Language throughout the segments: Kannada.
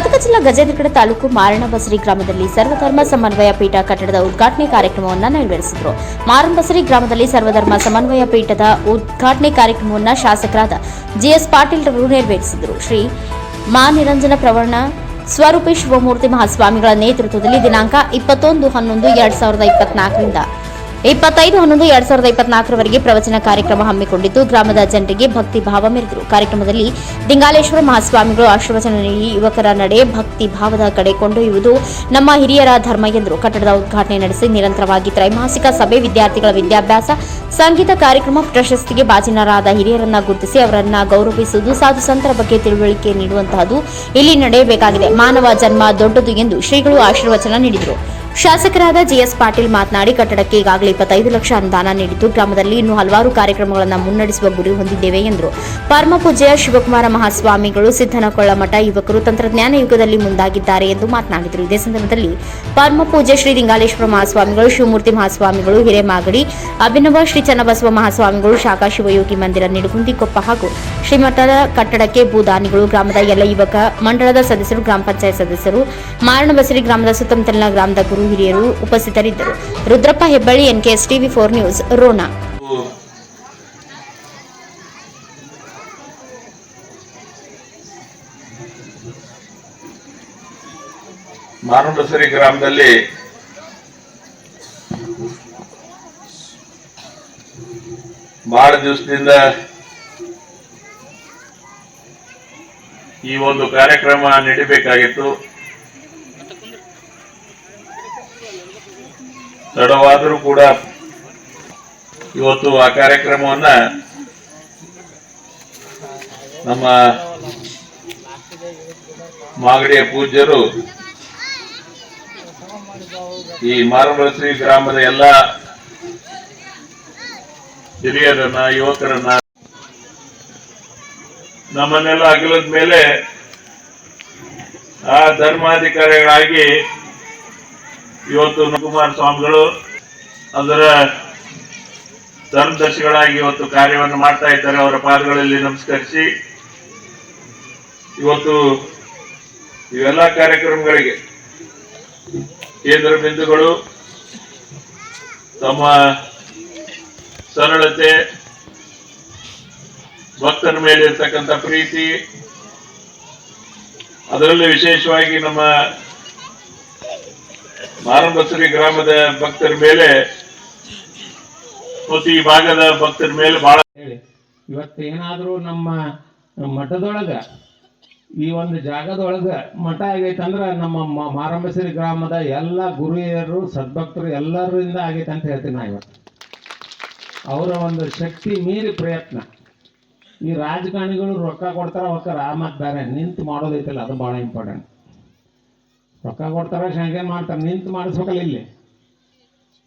ಗದಗ ಜಿಲ್ಲಾ ಗಜೇಂದ್ರಗಡ ತಾಲೂಕು ಮಾರಣಬಸರಿ ಗ್ರಾಮದಲ್ಲಿ ಸರ್ವಧರ್ಮ ಸಮನ್ವಯ ಪೀಠ ಕಟ್ಟಡದ ಉದ್ಘಾಟನೆ ಕಾರ್ಯಕ್ರಮವನ್ನು ನೆರವೇರಿಸಿದರು. ಮಾರಣಬಸರಿ ಗ್ರಾಮದಲ್ಲಿ ಸರ್ವಧರ್ಮ ಸಮನ್ವಯ ಪೀಠದ ಉದ್ಘಾಟನೆ ಕಾರ್ಯಕ್ರಮವನ್ನು ಶಾಸಕರಾದ ಜಿಎಸ್ ಪಾಟೀಲ್ ರವರು ನೆರವೇರಿಸಿದರು. ಶ್ರೀ ಮಾ. ನಿರಂಜನ ಪ್ರವರ್ಣ ಸ್ವರೂಪಿ ಶಿವಮೂರ್ತಿ ಮಹಾಸ್ವಾಮಿಗಳ ನೇತೃತ್ವದಲ್ಲಿ ದಿನಾಂಕ ಇಪ್ಪತ್ತೊಂದು ಹನ್ನೊಂದು, ಎರಡ್ ಸಾವಿರದ ಇಪ್ಪತ್ನಾಲ್ಕರಿಂದ ಇಪ್ಪತ್ತೈದು ಹನ್ನೊಂದು ಎರಡ್ ಸಾವಿರದ ಇಪ್ಪತ್ನಾಲ್ಕರವರೆಗೆ ಪ್ರವಚನ ಕಾರ್ಯಕ್ರಮ ಹಮ್ಮಿಕೊಂಡಿದ್ದು, ಗ್ರಾಮದ ಜನರಿಗೆ ಭಕ್ತಿ ಭಾವ ಮೆರೆದರು. ಕಾರ್ಯಕ್ರಮದಲ್ಲಿ ದಿಂಗಾಲೇಶ್ವರ ಮಹಾಸ್ವಾಮಿಗಳು ಆಶೀರ್ವಚನ ನೀಡಿ ಯುವಕರ ನಡೆ ಭಕ್ತಿ ಭಾವದ ಕಡೆ ಕೊಂಡೊಯ್ಯುವುದು ನಮ್ಮ ಹಿರಿಯರ ಧರ್ಮ ಎಂದರು. ಕಟ್ಟಡದ ಉದ್ಘಾಟನೆ ನಡೆಸಿ ನಿರಂತರವಾಗಿ ತ್ರೈಮಾಸಿಕ ಸಭೆ ವಿದ್ಯಾರ್ಥಿಗಳ ವಿದ್ಯಾಭ್ಯಾಸ, ಸಂಗೀತ ಕಾರ್ಯಕ್ರಮ ಪ್ರಶಸ್ತಿಗೆ ಭಾಜನರಾದ ಹಿರಿಯರನ್ನ ಗುರುತಿಸಿ ಅವರನ್ನ ಗೌರವಿಸುವುದು ಸಾಧು ಸಂತರ ಬಗ್ಗೆ ತಿಳುವಳಿಕೆ ನೀಡುವಂತಹದ್ದು ಇಲ್ಲಿ ನಡೆಯಬೇಕಾಗಿದೆ. ಮಾನವ ಜನ್ಮ ದೊಡ್ಡದು ಎಂದು ಶ್ರೀಗಳು ಆಶೀರ್ವಚನ ನೀಡಿದರು. ಶಾಸಕರಾದ ಜಿಎಸ್ ಪಾಟೀಲ್ ಮಾತನಾಡಿ, ಕಟ್ಟಡಕ್ಕೆ ಈಗಾಗಲೇ ಇಪ್ಪತ್ತೈದು ಲಕ್ಷ ಅನುದಾನ ನೀಡಿದ್ದು, ಗ್ರಾಮದಲ್ಲಿ ಇನ್ನೂ ಹಲವಾರು ಕಾರ್ಯಕ್ರಮಗಳನ್ನು ಮುನ್ನಡೆಸುವ ಗುರಿ ಹೊಂದಿದ್ದೇವೆ ಎಂದರು. ಪರಮ ಪೂಜ್ಯ ಶಿವಕುಮಾರ ಮಹಾಸ್ವಾಮಿಗಳು ಸಿದ್ದನಕೊಳ್ಳ ಮಠ ಯುವಕರು ತಂತ್ರಜ್ಞಾನ ಯುಗದಲ್ಲಿ ಮುಂದಾಗಿದ್ದಾರೆ ಎಂದು ಮಾತನಾಡಿದರು. ಇದೇ ಸಂದರ್ಭದಲ್ಲಿ ಪರಮ ಪೂಜೆ ಶ್ರೀ ಲಿಂಗಾಲೇಶ್ವರ ಮಹಾಸ್ವಾಮಿಗಳು, ಶಿವಮೂರ್ತಿ ಮಹಾಸ್ವಾಮಿಗಳು ಹಿರೇಮಾಗಡಿ ಅಭಿನವ ಶ್ರೀ ಚನ್ನಬಸವ ಮಹಾಸ್ವಾಮಿಗಳು, ಶಾಖಾ ಶಿವಯೋಗಿ ಮಂದಿರ ನಿಡುಗುಂದಿಕೊಪ್ಪ ಹಾಗೂ ಶ್ರೀಮಠದ ಕಟ್ಟಡಕ್ಕೆ ಭೂದಾನಿಗಳು, ಗ್ರಾಮದ ಎಲ್ಲ ಯುವಕ ಮಂಡಳದ ಸದಸ್ಯರು, ಗ್ರಾಮ ಪಂಚಾಯತ್ ಸದಸ್ಯರು, ಮಾರಣಬಸರಿ ಗ್ರಾಮದ ಸುತ್ತಮುತ್ತಲಿನ ಗ್ರಾಮದ ಗುರು ಹಿರಿಯರು ಉಪಸ್ಥಿತರಿದ್ದರು. Rudrappa Hebballi, NKS TV four news, Rona. ಗ್ರಾಮದಲ್ಲಿ ಬಹಳ ದಿವಸದಿಂದ ಈ ಒಂದು ಕಾರ್ಯಕ್ರಮ ನಡಿಬೇಕಾಗಿತ್ತು. ತಡವಾದರೂ ಕೂಡ ಇವತ್ತು ಆ ಕಾರ್ಯಕ್ರಮವನ್ನ ನಮ್ಮ ಮಾಗಡಿಯ ಪೂಜ್ಯರು ಈ ಮಾರುಮಳಶ್ರೀ ಗ್ರಾಮದ ಎಲ್ಲ ಹಿರಿಯರನ್ನ, ಯುವಕರನ್ನ ನಮ್ಮನ್ನೆಲ್ಲ ಅಗಲದ ಮೇಲೆ ಆ ಧರ್ಮಾಧಿಕಾರಿಗಳಾಗಿ ಇವತ್ತು ನಕುಮಾರ ಸ್ವಾಮಿಗಳು ಅದರ ಧರ್ಮದರ್ಶಿಗಳಾಗಿ ಇವತ್ತು ಕಾರ್ಯವನ್ನು ಮಾಡ್ತಾ ಇದ್ದಾರೆ, ಅವರ ಪಾದಗಳಲ್ಲಿ ನಮಸ್ಕರಿಸಿ. ಇವತ್ತು ಇವೆಲ್ಲ ಕಾರ್ಯಕ್ರಮಗಳಿಗೆ ಕೇಂದ್ರ ಬಿಂದುಗಳು ತಮ್ಮ ಸರಳತೆ ಭಕ್ತರ ಮೇಲೆ ಇರ್ತಕ್ಕಂಥ ಪ್ರೀತಿ, ಅದರಲ್ಲಿ ವಿಶೇಷವಾಗಿ ನಮ್ಮ ಮಾರಂಬಸರಿ ಗ್ರಾಮದ ಭಕ್ತರ ಮೇಲೆ, ಪ್ರತಿ ಭಾಗದ ಭಕ್ತರ ಮೇಲೆ ಬಹಳ ಹೇಳಿ. ಇವತ್ತು ಏನಾದರೂ ನಮ್ಮ ಮಠದೊಳಗ, ಈ ಒಂದು ಜಾಗದೊಳಗ ಮಠ ಆಗೈತೆ ಅಂದ್ರೆ ನಮ್ಮ ಮಾರಂಬಸಿರಿ ಗ್ರಾಮದ ಎಲ್ಲ ಗುರುಹಿಯರು ಸದ್ಭಕ್ತರು ಎಲ್ಲರಿಂದ ಆಗೈತೆ ಅಂತ ಹೇಳ್ತೀನಿ ನಾ ಇವತ್ತು. ಅವರ ಒಂದು ಶಕ್ತಿ ಮೀರಿ ಪ್ರಯತ್ನ. ಈ ರಾಜಕಾರಣಿಗಳು ರೊಕ್ಕ ಕೊಡ್ತಾರ ಅವಕ್ಕೆ ರಾಮ ಬೇರೆ ನಿಂತು ಮಾಡೋದೈತಲ್ಲ, ಅದು ಭಾಳ ಇಂಪಾರ್ಟೆಂಟ್ ರೊಕ್ಕ ಕೊಡ್ತಾರೆ ಶಂಕೆ ಮಾಡ್ತಾರೆ, ನಿಂತು ಮಾಡಿಸ್ಬೇಕಲ್ಲ ಇಲ್ಲಿ.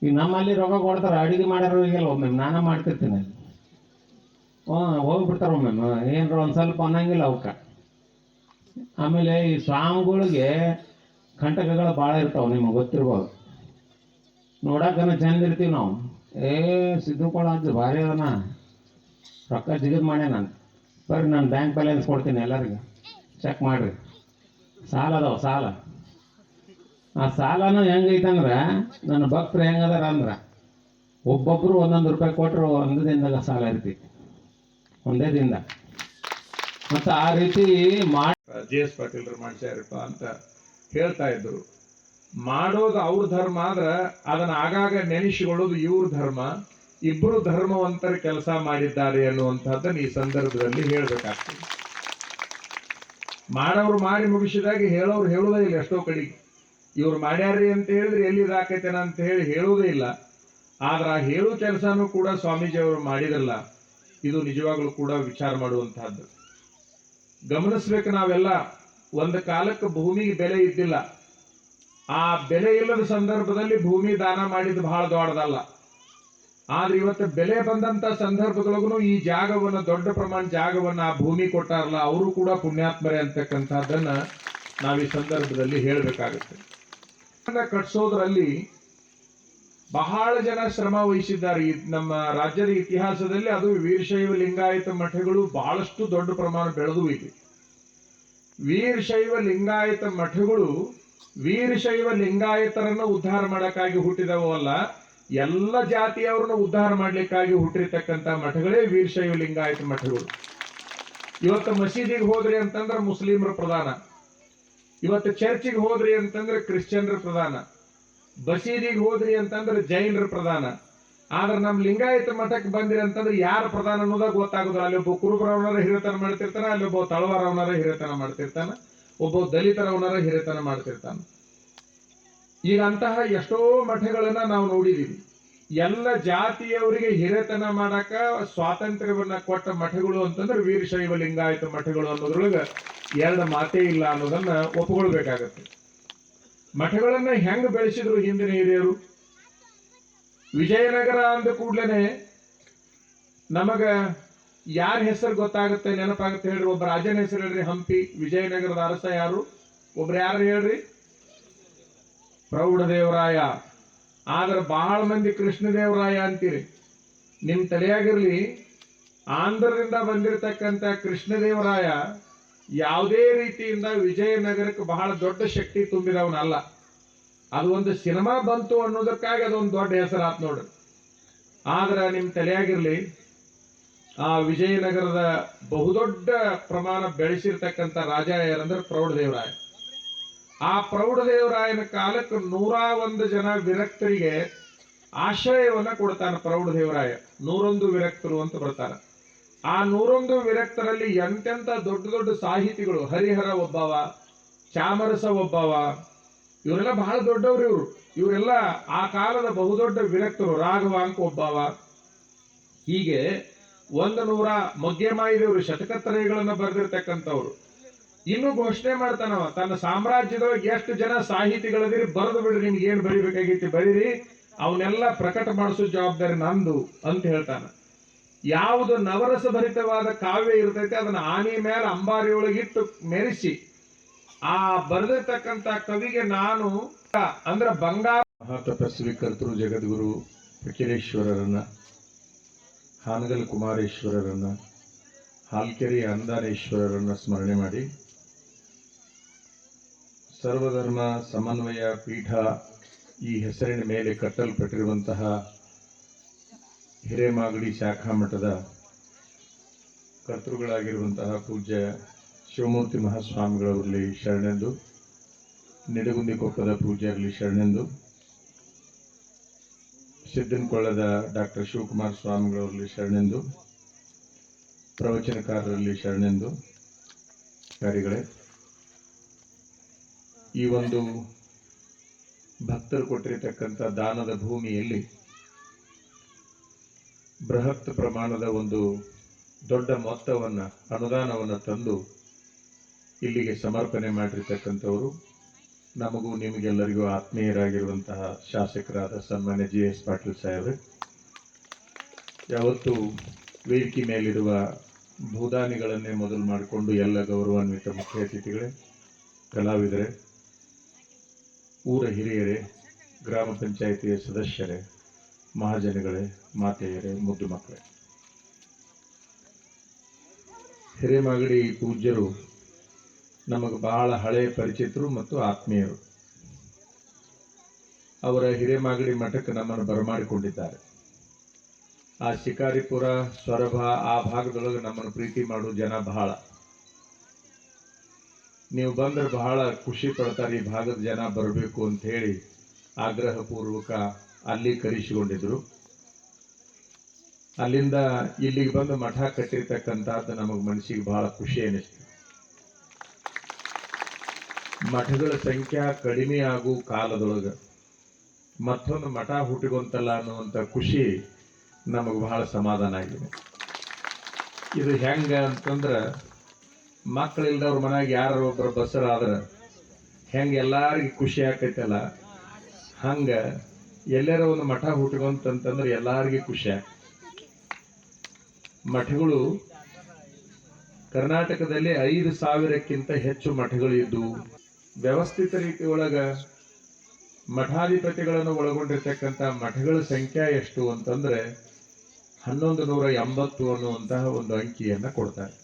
ಈಗ ನಮ್ಮಲ್ಲಿ ರೊಕ್ಕ ಕೊಡ್ತಾರೆ, ಅಡಿಗೆ ಮಾಡ್ಯಾರ ಒಮ್ಮೆ, ನಾನು ಮಾಡ್ತಿರ್ತೀನಿ. ಹ್ಞೂ, ಹೋಗ್ಬಿಡ್ತಾರೆ ಒಮ್ಮೆ ಏನರ ಒಂದು ಸ್ವಲ್ಪ ಅನ್ನಂಗಿಲ್ಲ ಅವಕ್ಕೆ. ಆಮೇಲೆ ಈ ಸ್ವಾಮಿಗಳಿಗೆ ಕಂಟಕಗಳು ಭಾಳ ಇರ್ತಾವೆ, ನಿಮಗೆ ಗೊತ್ತಿರ್ಬೋದು. ನೋಡಕ್ಕನ ಚಂದ ಇರ್ತೀವಿ ನಾವು. ಏ, ಸಿದ್ದು ಕೊಡೋದು ಭಾರಿ ಅದನ ರೊಕ್ಕ ಜಿಗಿದ್ ಮಾಡ್ಯ ನಾನು. ಬರ್ರಿ, ನಾನು ಬ್ಯಾಂಕ್ ಬ್ಯಾಲೆನ್ಸ್ ಕೊಡ್ತೀನಿ ಎಲ್ಲರಿಗೂ. ಚೆಕ್ ಮಾಡಿರಿ. ಸಾಲ ಅದಾವ ಸಾಲ. ಆ ಸಾಲನ ಹೆಂಗೈತಂದ್ರೆ, ನನ್ನ ಭಕ್ತರು ಹೆಂಗದಾರ ಅಂದ್ರೆ, ಒಬ್ಬೊಬ್ರು ಒಂದೊಂದು ರೂಪಾಯಿ ಕೊಟ್ಟರು ಒಂದೇ ದಿನದಾಗ ಸಾಲ ಇರ್ತೈತಿ. ಒಂದೇ ದಿನದ. ಮತ್ತು ಆ ರೀತಿ ಮಾಡಿ ಜೆ ಎಸ್ ಪಾಟೀಲ್ರು ಮಾಡ್ಸ್ಯಾರಪ್ಪ ಅಂತ ಹೇಳ್ತಾ ಇದ್ರು. ಮಾಡೋದು ಅವ್ರ ಧರ್ಮ ಆದ್ರ ಅದನ್ನ ಆಗಾಗ ನೆನೆಸಿಕೊಳ್ಳೋದು ಇವ್ರ ಧರ್ಮ. ಇಬ್ಬರು ಧರ್ಮವಂತರ ಕೆಲಸ ಮಾಡಿದ್ದಾರೆ ಅನ್ನುವಂಥದ್ದನ್ನು ಈ ಸಂದರ್ಭದಲ್ಲಿ ಹೇಳ್ಬೇಕಾಗ್ತದೆ. ಮಾಡೋರು ಮಾಡಿ ಮುಗಿಸಿದಾಗ ಹೇಳೋರು ಹೇಳೋದೇ ಇಲ್ಲ ಎಷ್ಟೋ ಕಡೆಗೆ. ಇವ್ರು ಮಾಡ್ಯಾರ್ರಿ ಅಂತ ಹೇಳಿದ್ರೆ ಎಲ್ಲಿ ಇದಾಕೈತೇನ ಅಂತ ಹೇಳಿ ಹೇಳುವುದೇ ಇಲ್ಲ. ಆದ್ರೆ ಆ ಹೇಳೋ ಕೆಲಸನೂ ಕೂಡ ಸ್ವಾಮೀಜಿ ಅವರು ಮಾಡಿದ್ರಲ್ಲ, ಇದು ನಿಜವಾಗ್ಲೂ ಕೂಡ ವಿಚಾರ ಮಾಡುವಂತಹದ್ದು. ಗಮನಿಸ್ಬೇಕು ನಾವೆಲ್ಲ, ಒಂದು ಕಾಲಕ್ಕೆ ಭೂಮಿಗೆ ಬೆಲೆ ಇದ್ದಿಲ್ಲ. ಆ ಬೆಲೆ ಇಲ್ಲದ ಸಂದರ್ಭದಲ್ಲಿ ಭೂಮಿ ದಾನ ಮಾಡಿದ್ದು ಬಹಳ ದೊಡ್ಡದಲ್ಲ. ಆದ್ರೆ ಇವತ್ತು ಬೆಲೆ ಬಂದಂತ ಸಂದರ್ಭದೊಳಗೂ ಈ ಜಾಗವನ್ನ, ದೊಡ್ಡ ಪ್ರಮಾಣ ಜಾಗವನ್ನ ಆ ಭೂಮಿ ಕೊಟ್ಟಾರಲ್ಲ, ಅವರು ಕೂಡ ಪುಣ್ಯಾತ್ಮರೇ ಅಂತಕ್ಕಂಥದ್ದನ್ನ ನಾವು ಈ ಸಂದರ್ಭದಲ್ಲಿ ಹೇಳಬೇಕಾಗುತ್ತೆ. ಕಟ್ಸೋದ್ರಲ್ಲಿ ಬಹಳ ಜನ ಶ್ರಮ ವಹಿಸಿದ್ದಾರೆ. ನಮ್ಮ ರಾಜ್ಯದ ಇತಿಹಾಸದಲ್ಲಿ ಅದು ವೀರಶೈವ ಲಿಂಗಾಯತ ಮಠಗಳು ಬಹಳಷ್ಟು ದೊಡ್ಡ ಪ್ರಮಾಣ ಬೆಳೆದು ಇದೆ ವೀರಶೈವ ಲಿಂಗಾಯತ ಮಠಗಳು ವೀರಶೈವ ಲಿಂಗಾಯತರನ್ನ ಉದ್ಧಾರ ಮಾಡಕ್ಕಾಗಿ ಹುಟ್ಟಿದವೋ ಅಲ್ಲ, ಎಲ್ಲ ಜಾತಿಯವ್ರನ್ನ ಉದ್ಧಾರ ಮಾಡ್ಲಿಕ್ಕಾಗಿ ಹುಟ್ಟಿರ್ತಕ್ಕಂಥ ಮಠಗಳೇ ವೀರಶೈವ ಲಿಂಗಾಯತ ಮಠಗಳು. ಇವತ್ತು ಮಸೀದಿಗೆ ಹೋದ್ರಿ ಅಂತಂದ್ರೆ ಮುಸ್ಲಿಮರ ಪ್ರಧಾನ. ಇವತ್ತು ಚರ್ಚಿಗೆ ಹೋದ್ರಿ ಅಂತಂದ್ರೆ ಕ್ರಿಶ್ಚಿಯನ್ರ ಪ್ರಧಾನ. ಬಸೀದಿಗೆ ಹೋದ್ರಿ ಅಂತಂದ್ರೆ ಜೈನರ ಪ್ರಧಾನ. ಆದ್ರೆ ನಮ್ಮ ಲಿಂಗಾಯತ ಮಠಕ್ಕೆ ಬಂದ್ರಿ ಅಂತಂದ್ರೆ ಯಾರ ಪ್ರಧಾನ ಅನ್ನೋದ ಗೊತ್ತಾಗೋದಿಲ್ಲ. ಅಲ್ಲಿ ಒಬ್ಬ ಕುರುಬರವನಾರ ಹಿರಿತನ ಮಾಡ್ತಿರ್ತಾನೆ, ಅಲ್ಲಿ ಒಬ್ಬ ತಳವಾರವನಾರ ಹಿರಿತನ ಮಾಡ್ತಿರ್ತಾನೆ, ಒಬ್ಬ ದಲಿತರವನಾರ ಹಿರಿತನ ಮಾಡ್ತಿರ್ತಾನೆ. ಈಗ ಅಂತಹ ಎಷ್ಟೋ ಮಠಗಳನ್ನ ನಾವು ನೋಡಿದೀವಿ. ಎಲ್ಲ ಜಾತಿಯವರಿಗೆ ಹಿರಿತನ ಮಾಡಕ ಸ್ವಾತಂತ್ರ್ಯವನ್ನ ಕೊಟ್ಟ ಮಠಗಳು ಅಂತಂದ್ರೆ ವೀರಶೈವ ಲಿಂಗಾಯತ ಮಠಗಳು ಅನ್ನೋದ್ರೊಳಗ ಎರಡು ಮಾತೇ ಇಲ್ಲ ಅನ್ನೋದನ್ನ ಒಪ್ಕೊಳ್ಬೇಕಾಗತ್ತೆ. ಮಠಗಳನ್ನ ಹೆಂಗ್ ಬೆಳೆಸಿದ್ರು ಹಿಂದಿನ ಹಿರಿಯರು? ವಿಜಯನಗರ ಅಂದ ಕೂಡ್ಲೇನೆ ನಮಗ ಯಾರ ಹೆಸರು ಗೊತ್ತಾಗುತ್ತೆ, ನೆನಪಾಗುತ್ತೆ ಹೇಳ್ರಿ. ಒಬ್ಬ ರಾಜನ ಹೆಸರು ಹೇಳ್ರಿ, ಹಂಪಿ, ವಿಜಯನಗರದ ಅರಸ ಯಾರು? ಒಬ್ರು ಯಾರು ಹೇಳ್ರಿ? ಪ್ರೌಢದೇವರಾಯ. ಆದ್ರೆ ಬಹಳ ಮಂದಿ ಕೃಷ್ಣದೇವರಾಯ ಅಂತೀರಿ. ನಿಮ್ ತಲೆಯಾಗಿರ್ಲಿ, ಆಂಧ್ರದಿಂದ ಬಂದಿರತಕ್ಕಂತ ಕೃಷ್ಣದೇವರಾಯ ಯಾವುದೇ ರೀತಿಯಿಂದ ವಿಜಯನಗರಕ್ಕೆ ಬಹಳ ದೊಡ್ಡ ಶಕ್ತಿ ತುಂಬಿದವನಲ್ಲ. ಅದು ಒಂದು ಸಿನಿಮಾ ಬಂತು ಅನ್ನೋದಕ್ಕಾಗಿ ಅದೊಂದು ದೊಡ್ಡ ಹೆಸರಾತ್ ನೋಡ್ರಿ ಆದ್ರೆ ನಿಮ್ ತಲೆಯಾಗಿರ್ಲಿ, ಆ ವಿಜಯನಗರದ ಬಹುದೊಡ್ಡ ಪ್ರಮಾಣ ಬೆಳೆಸಿರ್ತಕ್ಕಂಥ ರಾಜ ಯಾರಂದ್ರೆ ಪ್ರೌಢದೇವರಾಯ. ಆ ಪ್ರೌಢದೇವರಾಯನ ಕಾಲಕ್ಕೆ ನೂರ ಒಂದು ಜನ ವಿರಕ್ತರಿಗೆ ಆಶ್ರಯವನ್ನ ಕೊಡ್ತಾನೆ ಪ್ರೌಢದೇವರಾಯ. ನೂರೊಂದು ವಿರಕ್ತರು ಅಂತ ಬರ್ತಾರ. ಆ ನೂರೊಂದು ವಿರಕ್ತರಲ್ಲಿ ಎಂತೆಂತ ದೊಡ್ಡ ದೊಡ್ಡ ಸಾಹಿತಿಗಳು, ಹರಿಹರ ಒಬ್ಬವ, ಚಾಮರಸ ಒಬ್ಬವ, ಇವರೆಲ್ಲ ಬಹಳ ದೊಡ್ಡವರು ಇವರು. ಇವರೆಲ್ಲ ಆ ಕಾಲದ ಬಹುದೊಡ್ಡ ವಿರಕ್ತರು, ರಾಘವಾಂಕ ಒಬ್ಬವ. ಹೀಗೆ ಒಂದು ನೂರ ಮೊಗ್ಗೆಮಾಯಿದೇವರು ಶತಕತ್ರಯಗಳನ್ನ ಬರೆದಿರ್ತಕ್ಕಂಥವ್ರು. ಇನ್ನು ಘೋಷಣೆ ಮಾಡ್ತಾನವ, ತನ್ನ ಸಾಮ್ರಾಜ್ಯದೊಳಗೆ ಎಷ್ಟು ಜನ ಸಾಹಿತಿಗಳದಿರಿ ಬರೆದು ಬಿಡ್ರಿ, ನಿಮ್ಗೆ ಏನು ಬರಿಬೇಕಾಗೈತಿ ಬರೀರಿ. ಅವನ್ನೆಲ್ಲ ಪ್ರಕಟ ಮಾಡಿಸೋ ಜವಾಬ್ದಾರಿ ನಂದು ಅಂತ ಹೇಳ್ತಾನ. ಯಾವುದು ನವರಸ ಭರಿತವಾದ ಕಾವ್ಯ ಇರ್ತೈತೆ, ಅದನ್ನ ಆನೆ ಮೇಲೆ ಅಂಬಾರಿ ಒಳಗಿಟ್ಟು ಮೆರೆಸಿ, ಆ ಬರೆದಿರ್ತಕ್ಕಂಥ ಕವಿಗೆ ನಾನು ಅಂದ್ರ ಬಂಗಾರ ಮಹಾತಪಸ್ವಿ ಕರ್ತೃ ಜಗದ್ಗುರು ಫಕೀರೇಶ್ವರರನ್ನ ಹಾನಗಲ್ ಕುಮಾರೇಶ್ವರರನ್ನ, ಹಾಲ್ಕೆರೆ ಅಂದಾನೇಶ್ವರರನ್ನ ಸ್ಮರಣೆ ಮಾಡಿ, ಸರ್ವಧರ್ಮ ಸಮನ್ವಯ ಪೀಠ ಈ ಹೆಸರಿನ ಮೇಲೆ ಕಟ್ಟಲ್ಪಟ್ಟಿರುವಂತಹ ಹಿರೇಮಾಗಡಿ ಶಾಖಾ ಮಠದ ಕರ್ತೃಗಳಾಗಿರುವಂತಹ ಪೂಜ್ಯ ಶಿವಮೂರ್ತಿ ಮಹಾಸ್ವಾಮಿಗಳವರಲ್ಲಿ ಶರಣೆಂದು ನಿಡಗುಂದಿ ಕೊಪ್ಪದ ಪೂಜೆಯಲ್ಲಿ ಶರಣೆಂದು ಸಿದ್ದನಕೊಳ್ಳದ ಡಾಕ್ಟರ್ ಶಿವಕುಮಾರ ಸ್ವಾಮಿಗಳವರಲ್ಲಿ ಶರಣೆಂದು, ಪ್ರವಚನಕಾರರಲ್ಲಿ ಶರಣೆಂದು ಕಾರ್ಯಗಳೇ. ಈ ಒಂದು ಭಕ್ತರು ಕೊಟ್ಟಿರತಕ್ಕಂಥ ದಾನದ ಭೂಮಿಯಲ್ಲಿ ಬೃಹತ್ ಪ್ರಮಾಣದ ಒಂದು ದೊಡ್ಡ ಮೊತ್ತವನ್ನ, ಅನುದಾನವನ್ನು ತಂದು ಇಲ್ಲಿಗೆ ಸಮರ್ಪಣೆ ಮಾಡಿರ್ತಕ್ಕಂಥವರು. ನಮಗೂ ನಿಮಗೆಲ್ಲರಿಗೂ ಆತ್ಮೀಯರಾಗಿರುವಂತಹ ಶಾಸಕರಾದ ಸನ್ಮಾನ್ಯ ಜಿ ಎಸ್ ಪಾಟೀಲ್ ಸಾಹೇಬ್ರೆ. ಯಾವತ್ತು ವೇದಿಕೆ ಮೇಲಿರುವ ಭೂದಾನಿಗಳನ್ನೇ ಮೊದಲು ಮಾಡಿಕೊಂಡು ಎಲ್ಲ ಗೌರವಾನ್ವಿತ ಮುಖ್ಯ ಅತಿಥಿಗಳೇ, ಕಲಾವಿದರೇ, ಊರ ಹಿರಿಯರೇ, ಗ್ರಾಮ ಪಂಚಾಯಿತಿಯ ಸದಸ್ಯರೇ ಮಹಾಜನಗಳೇ, ಮಾತೆಯರೇ, ಮುದ್ದು ಮಕ್ಕಳೇ. ಹಿರೇಮಾಗಡಿ ಪೂಜ್ಯರು ನಮಗೆ ಬಹಳ ಹಳೆ ಪರಿಚಿತರು ಮತ್ತು ಆತ್ಮೀಯರು. ಅವರ ಹಿರೇಮಾಗಡಿ ಮಠಕ್ಕೆ ನಮ್ಮನ್ನು ಬರಮಾಡಿಕೊಂಡಿದ್ದಾರೆ. ಆ ಶಿಕಾರಿಪುರ ಸೊರಭ ಆ ಭಾಗದೊಳಗೆ ನಮ್ಮನ್ನು ಪ್ರೀತಿ ಮಾಡೋ ಜನ ಬಹಳ. ನೀವು ಬಂದರೆ ಬಹಳ ಖುಷಿ ಪಡ್ತಾರೆ ಈ ಭಾಗದ ಜನ ಬರಬೇಕು ಅಂತ ಹೇಳಿ ಆಗ್ರಹ ಪೂರ್ವಕ ಅಲ್ಲಿ ಕರೆಸಿಕೊಂಡಿದ್ರು ಅಲ್ಲಿಂದ ಇಲ್ಲಿಗೆ ಬಂದು ಮಠ ಕಟ್ಟಿರ್ತಕ್ಕಂಥದ್ದು ನಮಗೆ ಮನಸ್ಸಿಗೆ ಬಹಳ ಖುಷಿ ಅನಿಸ್ತು ಮಠಗಳ ಸಂಖ್ಯಾ ಕಡಿಮೆ ಆಗು ಕಾಲದೊಳಗೆ ಮತ್ತೊಂದು ಮಠ ಹುಟ್ಟಿಗೊಂತಲ್ಲ ಅನ್ನುವಂಥ ಖುಷಿ ನಮಗೆ ಬಹಳ ಸಮಾಧಾನ ಆಗಿದೆ. ಇದು ಹೆಂಗೆ ಅಂತಂದ್ರೆ ಮಕ್ಕಳಿಲ್ದವ್ರ ಮನೆಯಾಗ ಯಾರು ಒಬ್ಬರು ಬಸರಾದ್ರೆ ಹೆಂಗೆ ಎಲ್ಲರಿಗೂ ಖುಷಿ ಆಕೈತಲ್ಲ, ಹಂಗ ಎಲ್ಲಾರ ಒಂದು ಮಠ ಹುಟ್ಕೊಂತಂತಂದ್ರೆ ಎಲ್ಲರಿಗೆ ಖುಷಿ ಮಠಗಳು ಕರ್ನಾಟಕದಲ್ಲಿ ಐದು ಸಾವಿರಕ್ಕಿಂತ ಹೆಚ್ಚು ಮಠಗಳು ಇದ್ದು, ವ್ಯವಸ್ಥಿತ ರೀತಿ ಒಳಗ ಮಠಾಧಿಪತಿಗಳನ್ನು ಒಳಗೊಂಡಿರ್ತಕ್ಕಂಥ ಮಠಗಳ ಸಂಖ್ಯೆ ಎಷ್ಟು ಅಂತಂದ್ರೆ ಹನ್ನೊಂದು ನೂರ ಎಂಬತ್ತು ಅನ್ನುವಂತಹ ಒಂದು ಅಂಕಿಯನ್ನ ಕೊಡ್ತಾರೆ.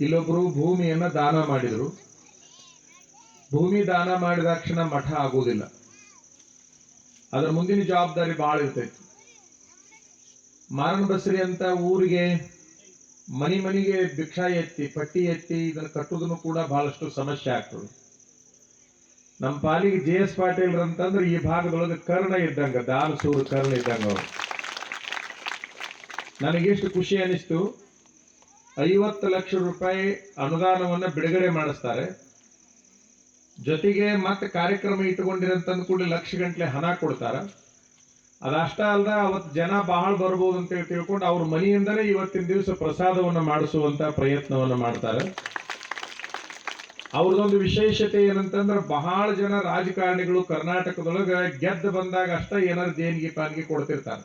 ಇಲ್ಲೊಬ್ರು ಭೂಮಿಯನ್ನ ದಾನ ಮಾಡಿದ್ರು. ಭೂಮಿ ದಾನ ಮಾಡಿದ ತಕ್ಷಣ ಮಠ ಆಗುವುದಿಲ್ಲ. ಅದರ ಮುಂದಿನ ಜವಾಬ್ದಾರಿ ಬಹಳ ಇರ್ತೈತಿ. ಮಾರಣ ಬಸರಿ ಅಂತ ಊರಿಗೆ ಮನಿ ಮನಿಗೆ ಭಿಕ್ಷಾ ಎತ್ತಿ, ಪಟ್ಟಿ ಎತ್ತಿ ಇದನ್ನ ಕಟ್ಟೋದನ್ನು ಕೂಡ ಬಹಳಷ್ಟು ಸಮಸ್ಯೆ ಆಗ್ತದೆ. ನಮ್ಮ ಪಾಲಿಗೆ ಜೆ ಎಸ್ ಪಾಟೀಲ್ ಅಂತಂದ್ರೆ ಈ ಭಾಗದೊಳಗೆ ಕರ್ಣ ಇದ್ದಂಗ ದಾಲ್ ಸೂರು ಕರ್ಣ ಇದ್ದಂಗ ಅವರು. ನನಗೆಷ್ಟು ಖುಷಿ ಅನಿಸ್ತು, ಐವತ್ತು ಲಕ್ಷ ರೂಪಾಯಿ ಅನುದಾನವನ್ನ ಬಿಡುಗಡೆ ಮಾಡಿಸ್ತಾರೆ. ಜೊತೆಗೆ ಮತ್ತೆ ಕಾರ್ಯಕ್ರಮ ಇಟ್ಟುಕೊಂಡಿರಂತಂದು ಕೂಡ ಲಕ್ಷ ಗಂಟ್ಲೆ ಹಣ ಕೊಡ್ತಾರ. ಅದಷ್ಟ ಅಲ್ದ ಅವತ್ತು ಜನ ಬಹಳ ಬರ್ಬೋದು ಅಂತ ಹೇಳಿ ತಿಳ್ಕೊಂಡು ಅವ್ರ ಮನೆಯಿಂದಲೇ ಇವತ್ತಿನ ದಿವಸ ಪ್ರಸಾದವನ್ನ ಮಾಡಿಸುವಂತ ಪ್ರಯತ್ನವನ್ನ ಮಾಡ್ತಾರೆ. ಅವ್ರದೊಂದು ವಿಶೇಷತೆ ಏನಂತಂದ್ರೆ ಬಹಳ ಜನ ರಾಜಕಾರಣಿಗಳು ಕರ್ನಾಟಕದೊಳಗ ಗೆದ್ದು ಬಂದಾಗ ಅಷ್ಟ ಏನಾರು ದೇಣಿಗೆ ಪಾನಿಗೆ ಕೊಡ್ತಿರ್ತಾರೆ.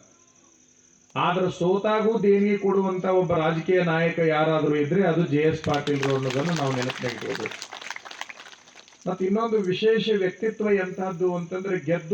ಆದ್ರೆ ಸೋತಾಗೂ ದೇಣಿಗೆ ಕೊಡುವಂತ ಒಬ್ಬ ರಾಜಕೀಯ ನಾಯಕ ಯಾರಾದರೂ ಇದ್ರೆ ಅದು ಜೆ ಎಸ್ ಪಾಟೀಲ್ ಅನ್ನೋದನ್ನು ನಾವು ನೆನಪಿನಾಗ ಇಟ್ಕೋಬೇಕು. ಮತ್ತೆ ಇನ್ನೊಂದು ವಿಶೇಷ ವ್ಯಕ್ತಿತ್ವ ಎಂತಹದ್ದು ಅಂತಂದ್ರೆ ಗೆದ್ದು